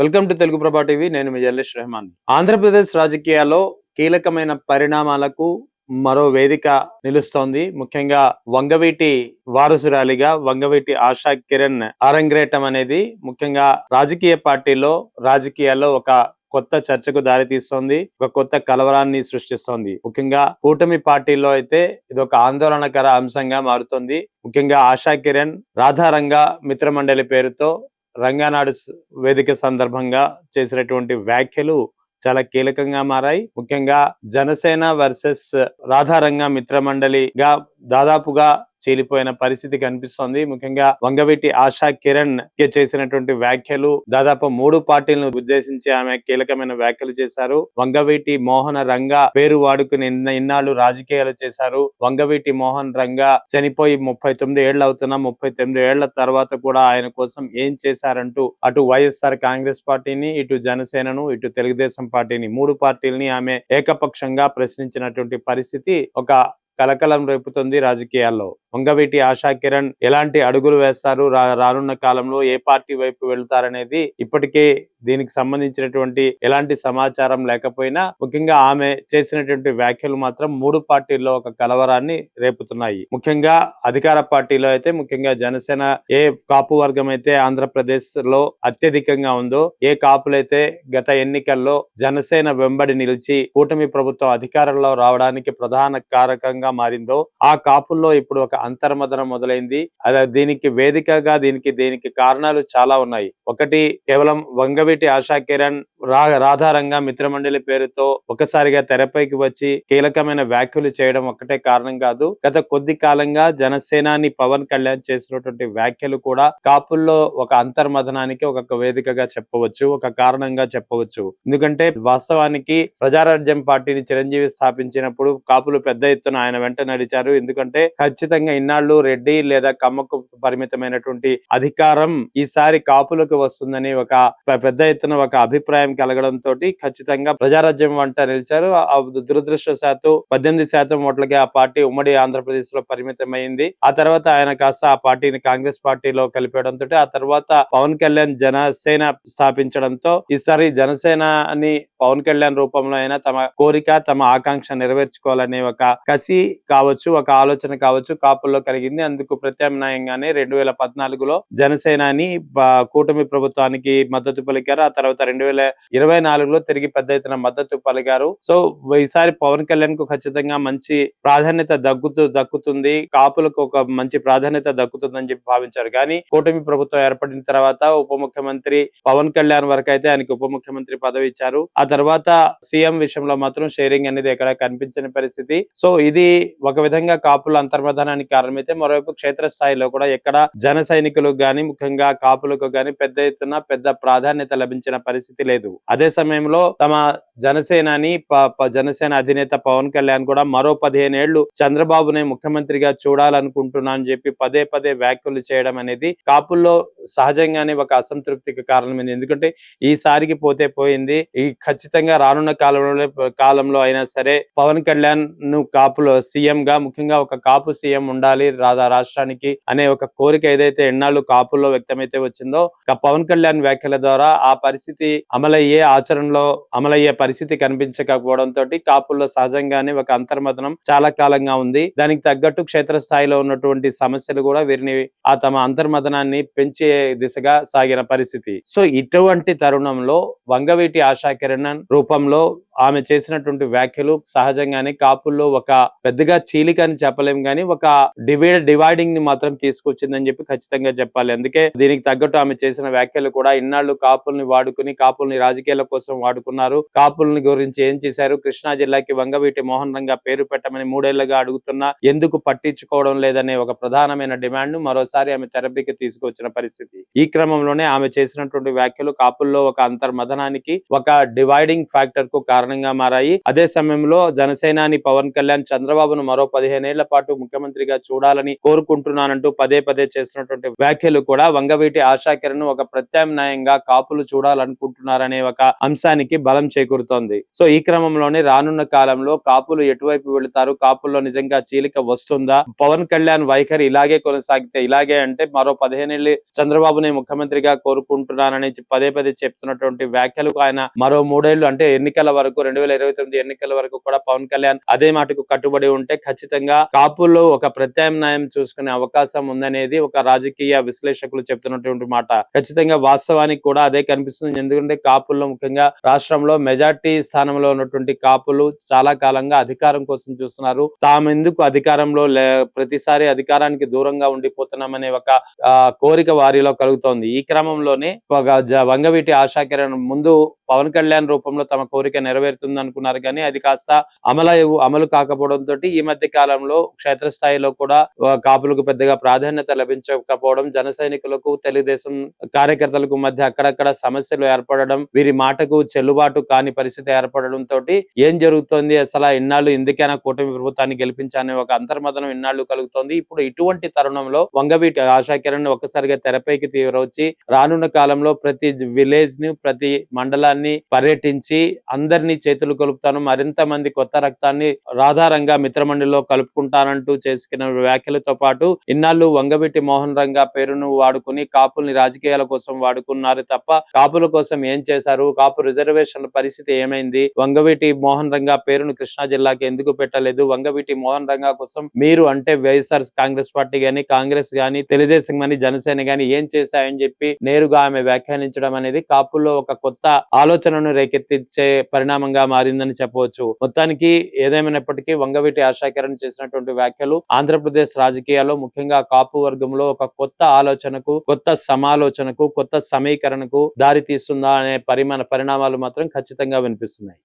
Welcome to Telugu ప్రభా TV. నేను మీ journalist Rahman. Andhra Pradesh రాజకీయాల్లో కీలకమైన పరిణామాలకు మరో వేదిక నిలుస్తోంది. ముఖ్యంగా వంగవీటి వారసురాలిగా వంగవీటి ఆశా కిరణ్ అరంగ్రేటం అనేది ముఖ్యంగా రాజకీయ పార్టీలో రాజకీయాల్లో ఒక కొత్త చర్చకు దారితీస్తోంది ఒక కొత్త కలవరాన్ని సృష్టిస్తోంది. ముఖ్యంగా కూటమి పార్టీలో అయితే ఇది ఒక ఆందోళనకర అంశంగా మారుతుంది. ముఖ్యంగా ఆశా కిరణ్ రాధారంగా మిత్రమండలి పేరుతో రంగానాడు వేదిక సందర్భంగా చేసినటువంటి వ్యాఖ్యలు చాలా కీలకంగా మారాయి. ముఖ్యంగా జనసేన వర్సెస్ రాధారంగ మిత్రమండలిగా దాదాపుగా చీలిపోయిన పరిస్థితి కనిపిస్తోంది. ముఖ్యంగా వంగవీటి ఆశా కిరణ్ చేసినటువంటి వ్యాఖ్యలు దాదాపు మూడు పార్టీలను ఉద్దేశించి ఆమె కీలకమైన వ్యాఖ్యలు చేశారు. వంగవీటి మోహన రంగ పేరు వాడుకుని ఇన్నాళ్ళు ఇన్నాళ్ళు రాజకీయాలు చేశారు. వంగవీటి మోహన్ రంగ చనిపోయి ముప్పై తొమ్మిది ఏళ్ళు అవుతున్నా ముప్పై తొమ్మిది ఏళ్ళ తర్వాత కూడా ఆయన కోసం ఏం చేశారంటూ అటు వైఎస్ఆర్ కాంగ్రెస్ పార్టీని ఇటు జనసేనను ఇటు తెలుగుదేశం పార్టీని మూడు పార్టీలని ఆమె ఏకపక్షంగా ప్రశ్నించినటువంటి పరిస్థితి ఒక కలకలం రేపుతుంది రాజకీయాల్లో. వంగవీటి ఆశా కిరణ్ ఎలాంటి అడుగులు వేస్తారు? రా- రానున్న కాలంలో ఏ పార్టీ వైపు వెళ్తారనేది ఇప్పటికే దీనికి సంబంధించినటువంటి ఎలాంటి సమాచారం లేకపోయినా ముఖ్యంగా ఆమె చేసినటువంటి వ్యాఖ్యలు మాత్రం మూడు పార్టీల్లో ఒక కలవరాన్ని రేపుతున్నాయి. ముఖ్యంగా అధికార పార్టీలో అయితే ముఖ్యంగా జనసేన ఏ కాపు వర్గం అయితే ఆంధ్రప్రదేశ్లో అత్యధికంగా ఉందో ఏ కాపులైతే గత ఎన్నికల్లో జనసేన వెంబడి నిలిచి కూటమి ప్రభుత్వం అధికారంలో రావడానికి ప్రధాన కారకంగా మారిందో ఆ కాపుల్లో ఇప్పుడు ఒక అంతర్మదనం మొదలైంది. అదే దీనికి వేదికగా దీనికి దీనికి కారణాలు చాలా ఉన్నాయి. ఒకటి కేవలం వంగవీటి ఆశా కిరణ్ రా రాధారంగా మిత్రమండలి పేరుతో ఒకసారిగా తెరపైకి వచ్చి కీలకమైన వ్యాఖ్యలు చేయడం ఒకటే కారణం కాదు. గత కొద్ది కాలంగా జనసేనాని పవన్ కళ్యాణ్ చేసినటువంటి వ్యాఖ్యలు కూడా కాపుల్లో ఒక అంతర్మదనానికి ఒక వేదికగా చెప్పవచ్చు ఒక కారణంగా చెప్పవచ్చు. ఎందుకంటే వాస్తవానికి ప్రజారాజ్యం పార్టీని చిరంజీవి స్థాపించినప్పుడు కాపులు పెద్ద ఎత్తున ఆయన వెంట నడిచారు. ఎందుకంటే ఖచ్చితంగా ఇన్నాళ్ళు రెడ్డి లేదా కమ్మకు పరిమితమైనటువంటి అధికారం ఈసారి కాపులకు వస్తుందని ఒక పెద్ద ఎత్తున ఒక అభిప్రాయం కలగడం తోటి ఖచ్చితంగా ప్రజారాజ్యం వంట నిలిచారు. ఆ పద్దెనిమిది శాతం ఓట్లకి ఆ పార్టీ ఉమ్మడి ఆంధ్రప్రదేశ్లో పరిమితమైంది. ఆ తర్వాత ఆయన కాస్త ఆ పార్టీని కాంగ్రెస్ పార్టీలో కలిపేయడంతో ఆ తర్వాత పవన్ కళ్యాణ్ జనసేన స్థాపించడంతో ఈసారి జనసేనని పవన్ కళ్యాణ్ రూపంలో అయినా తమ కోరిక తమ ఆకాంక్ష నెరవేర్చుకోవాలనే ఒక కసి కావచ్చు ఒక ఆలోచన కావచ్చు. కాపు కాపుల్లో కలిగింది. అందుకు ప్రత్యామ్నాయంగానే రెండు వేల పద్నాలుగులో జనసేనని కూటమి ప్రభుత్వానికి మద్దతు పలికారు. ఆ తర్వాత రెండు వేల ఇరవై నాలుగులో తిరిగి పెద్ద ఎత్తున మద్దతు పలికారు. సో ఈసారి పవన్ కళ్యాణ్కు ఖచ్చితంగా మంచి ప్రాధాన్యత దక్కుతూ దక్కుతుంది. కాపులకు ఒక మంచి ప్రాధాన్యత దక్కుతుందని చెప్పి భావించారు. కానీ కూటమి ప్రభుత్వం ఏర్పడిన తర్వాత ఉప ముఖ్యమంత్రి పవన్ కళ్యాణ్ వరకు అయితే ఆయనకి ఉప ముఖ్యమంత్రి పదవి ఇచ్చారు. ఆ తర్వాత సీఎం విషయంలో మాత్రం షేరింగ్ అనేది ఎక్కడ కనిపించని పరిస్థితి. సో ఇది ఒక విధంగా కాపుల అంతర్మధానానికి కారణమైతే మరోవైపు క్షేత్రస్థాయిలో కూడా ఎక్కడ జన సైనికులకు గాని ముఖ్యంగా కాపులకు గాని పెద్ద ఎత్తున పెద్ద ప్రాధాన్యత లభించిన పరిస్థితి లేదు. అదే సమయంలో తమ జనసేనాని జనసేన అధినేత పవన్ కళ్యాణ్ కూడా మరో పదిహేను ఏళ్ళు చంద్రబాబునే ముఖ్యమంత్రిగా చూడాలనుకుంటున్నా అని చెప్పి పదే పదే వ్యాఖ్యలు చేయడం అనేది కాపుల్లో సహజంగానే ఒక అసంతృప్తికి కారణమైంది. ఎందుకంటే ఈసారికి పోతే పోయింది. ఈ ఖచ్చితంగా రానున్న కాలంలో కాలంలో అయినా సరే పవన్ కళ్యాణ్ను కాపులో సీఎం గా ముఖ్యంగా ఒక కాపు సీఎం ఉండాలి రాధా రాష్ట్రానికి అనే ఒక కోరిక ఏదైతే ఎన్నాళ్ళు కాపుల్లో వ్యక్తమైతే వచ్చిందో ఇక పవన్ కళ్యాణ్ వ్యాఖ్యల ద్వారా ఆ పరిస్థితి అమలయ్యే ఆచరణలో అమలయ్యే పరిస్థితి కనిపించకపోవడం తోటి కాపుల్లో సహజంగానే ఒక అంతర్మతనం చాలా కాలంగా ఉంది. దానికి తగ్గట్టు క్షేత్రస్థాయిలో ఉన్నటువంటి సమస్యలు కూడా వీరిని ఆ తమ అంతర్మతనాన్ని పెంచే దిశగా సాగిన పరిస్థితి. సో ఇటువంటి తరుణంలో వంగవీటి ఆశా కిరణ్ రూపంలో ఆమె చేసినటువంటి వ్యాఖ్యలు సహజంగానే కాపుల్లో ఒక పెద్దగా చీలిక అని చెప్పలేం కానీ ఒక డివైడ్ డివైడింగ్ని మాత్రం తీసుకొచ్చిందని చెప్పి ఖచ్చితంగా చెప్పాలి. అందుకే దీనికి తగ్గట్టు ఆమె చేసిన వ్యాఖ్యలు కూడా ఇన్నాళ్ళు కాపుల్ని వాడుకుని కాపుల్ని రాజకీయాల కోసం వాడుకున్నారు. కాపుల్ని గురించి ఏం చేశారు? కృష్ణా జిల్లాకి వంగవీటి మోహన్ రంగా పేరు పెట్టమని మూడేళ్ళుగా అడుగుతున్నా ఎందుకు పట్టించుకోవడం లేదనే ఒక ప్రధానమైన డిమాండ్ మరోసారి ఆమె తెరపీకి తీసుకొచ్చిన పరిస్థితి. ఈ క్రమంలోనే ఆమె చేసినటువంటి వ్యాఖ్యలు కాపుల్లో ఒక అంతర్మదనానికి ఒక డివైడింగ్ ఫ్యాక్టర్కు కారణం కారణంగా మారాయి. అదే సమయంలో జనసేనాని పవన్ కళ్యాణ్ చంద్రబాబును మరో పదిహేనేళ్ళ పాటు ముఖ్యమంత్రిగా చూడాలని కోరుకుంటున్నానంటూ పదే పదే చేస్తున్నటువంటి వ్యాఖ్యలు కూడా వంగవీటి ఆశాకిరణ్ ఒక ప్రత్యామ్నాయంగా కాపులు చూడాలనుకుంటున్నారనే ఒక అంశానికి బలం చేకూరుతోంది. సో ఈ క్రమంలోనే రానున్న కాలంలో కాపులు ఎటువైపు వెళతారు? కాపుల్లో నిజంగా చీలిక వస్తుందా? పవన్ కళ్యాణ్ వైఖరి ఇలాగే కొనసాగితే ఇలాగే అంటే మరో పదిహేనేళ్ళు చంద్రబాబుని ముఖ్యమంత్రిగా కోరుకుంటున్నానని పదే పదే చెప్తున్నటువంటి వ్యాఖ్యలు ఆయన మరో మూడేళ్ళు అంటే ఎన్నికల వరకు రెండు వేల ఇరవై తొమ్మిది ఎన్నికల వరకు కూడా పవన్ కళ్యాణ్ అదే మాటకు కట్టుబడి ఉంటే ఖచ్చితంగా కాపుల్లో ఒక ప్రత్యామ్నాయం చూసుకునే అవకాశం ఉందనేది ఒక రాజకీయ విశ్లేషకులు చెప్తున్నటువంటి మాట. ఖచ్చితంగా వాస్తవానికి కూడా అదే కనిపిస్తుంది. ఎందుకంటే కాపుల్లో ముఖ్యంగా రాష్ట్రంలో మెజార్టీ స్థానంలో ఉన్నటువంటి కాపులు చాలా కాలంగా అధికారం కోసం చూస్తున్నారు. తాము ఎందుకు అధికారంలో లే ప్రతిసారి అధికారానికి దూరంగా ఉండిపోతున్నామనే ఒక కోరిక వారిలో కలుగుతోంది. ఈ క్రమంలోనే ఒక జ- వంగవీటి ఆశాకిరణ్ ముందు పవన్ కళ్యాణ్ రూపంలో తమ కోరిక నెరవేరుతుంది అనుకున్నారు కానీ అది కాస్త అమలు అమలు కాకపోవడంతో ఈ మధ్య కాలంలో క్షేత్రస్థాయిలో కూడా కాపులకు పెద్దగా ప్రాధాన్యత లభించకపోవడం జన సైనికులకు తెలుగుదేశం కార్యకర్తలకు మధ్య అక్కడక్కడ సమస్యలు ఏర్పడడం వీరి మాటకు చెల్లుబాటు కాని పరిస్థితి ఏర్పడడం తోటి ఏం జరుగుతోంది? అసలు ఇన్నాళ్ళు ఎందుకైనా కూటమి ప్రభుత్వాన్ని గెలిపించాలనే ఒక అంతర్మదనం ఇన్నాళ్ళు కలుగుతోంది. ఇప్పుడు ఇటువంటి తరుణంలో వంగవీటి ఆశాకిరణ్ ఒక్కసారిగా తెరపైకి తీవ్రవచ్చి రానున్న కాలంలో ప్రతి విలేజ్ని ప్రతి మండలాన్ని పర్యటించి అందరినీ చేతులు కలుపుతాను మరింత మంది కొత్త రక్తాన్ని రాధారంగా మిత్రమండలిలో కలుపుకుంటానంటూ చేసుకున్న వ్యాఖ్యలతో పాటు ఇన్నాళ్ళు వంగవీటి మోహన్ రంగా పేరును వాడుకుని కాపుల్ని రాజకీయాల కోసం వాడుకున్నారు తప్ప కాపుల కోసం ఏం చేశారు? కాపు రిజర్వేషన్ల పరిస్థితి ఏమైంది? వంగవీటి మోహన్ రంగా పేరును కృష్ణా జిల్లాకి ఎందుకు పెట్టలేదు? వంగవీటి మోహన్ రంగా కోసం మీరు అంటే వైఎస్ఆర్ కాంగ్రెస్ పార్టీ గాని కాంగ్రెస్ గాని తెలుగుదేశం గాని జనసేన గాని ఏం చేశాయని చెప్పి నేరుగా ఆమె వ్యాఖ్యానించడం అనేది కాపుల్లో ఒక కొత్త ఆలోచనను రేకెత్తించే పరిణామం పరిణామంగా మారిందని చెప్పవచ్చు. మొత్తానికి ఏదేమైనప్పటికీ వంగవీటి ఆశాకిరణ్ చేసినటువంటి వ్యాఖ్యలు ఆంధ్రప్రదేశ్ రాజకీయాల్లో ముఖ్యంగా కాపు వర్గంలో ఒక కొత్త ఆలోచనకు కొత్త సమాలోచనకు కొత్త సమీకరణకు దారి తీస్తుందా అనే పరిమాణ పరిణామాలు మాత్రం ఖచ్చితంగా వినిపిస్తున్నాయి.